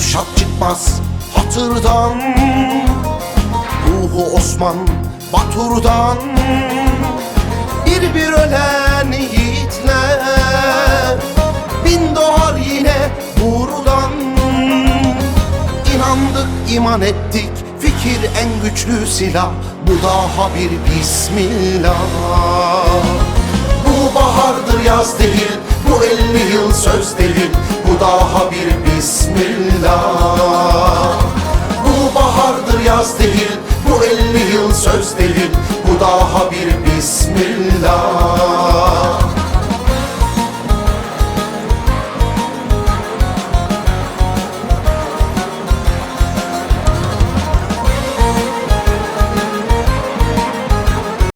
Kürşat çıkmaz hatırdan. Ruhu Osman Batur'dan. Bir bir ölen yiğitler Bin doğar yine buradan İnandık iman ettik Fikir en güçlü silah. Bu daha bir bismillah. Bu bahardır yaz değil Bu elli yıl söz değil daha bir bismillah. Bu bahardır yaz değil Bu elli yıl söz değil Bu daha bir bismillah